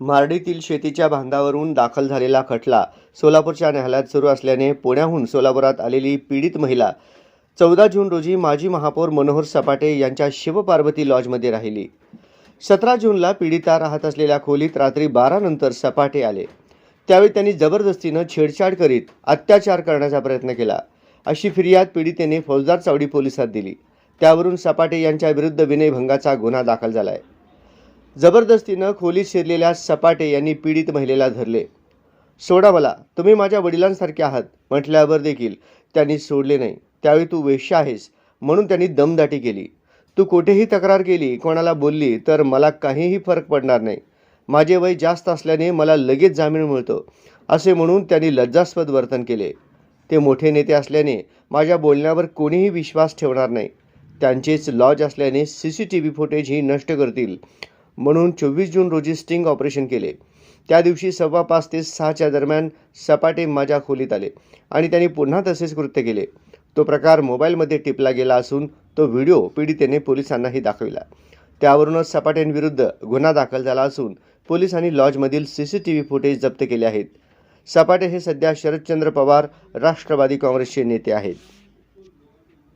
मार्डीतील शेतीच्या बांधावरून दाखल झालेला खटला सोलापूरच्या न्यायालयात सुरू असल्याने पुण्याहून सोलापुरात आलेली पीडित महिला चौदा जून रोजी माजी महापौर मनोहर सपाटे यांच्या शिवपार्वती लॉजमध्ये राहिली. सतरा जूनला पीडिता राहत असलेल्या खोलीत रात्री बारा नंतर सपाटे आले. त्यावेळी त्यांनी जबरदस्तीनं छेडछाड करीत अत्याचार करण्याचा प्रयत्न केला. अशी फिर्याद पीडितेने फौजदार चावडी पोलिसात दिली. त्यावरून सपाटे यांच्या विरुद्ध विनयभंगाचा गुन्हा दाखल झाला आहे जबरदस्तीनं खोलीत शिरलेल्या सपाटे यांनी पीडित महिलेला धरले. सोडा मला तुम्ही माझ्या वडिलांसारखे आहात म्हटल्यावर देखील त्यांनी सोडले नाही. त्यावेळी तू वेश्य आहेस म्हणून त्यांनी दमदाटी केली. तू कुठेही तक्रार केली कोणाला बोलली तर मला काहीही फरक पडणार नाही. माझे वय जास्त असल्याने मला लगेच जामीन मिळतो असे म्हणून त्यांनी लज्जास्पद वर्तन केले. ते मोठे नेते असल्याने माझ्या बोलण्यावर कोणीही विश्वास ठेवणार नाही. त्यांचेच लॉज असल्याने सी सी टी व्ही फुटेजही नष्ट करतील म्हणून चोवीस जून रोजी स्टिंग ऑपरेशन केले. त्या दिवशी सव्वा पाच ते सहाच्या दरम्यान सपाटे माझ्या खोलीत आले आणि त्यांनी पुन्हा तसेच कृत्य केले. तो प्रकार मोबाईलमध्ये टिपला गेला असून तो व्हिडिओ पीडितेने पोलिसांनाही दाखविला. त्यावरूनच सपाटेंविरुद्ध गुन्हा दाखल झाला असून पोलिसांनी लॉजमधील C C T V footage जप्त केले आहेत. सपाटे हे सध्या शरदचंद्र पवार राष्ट्रवादी काँग्रेसचे नेते आहेत.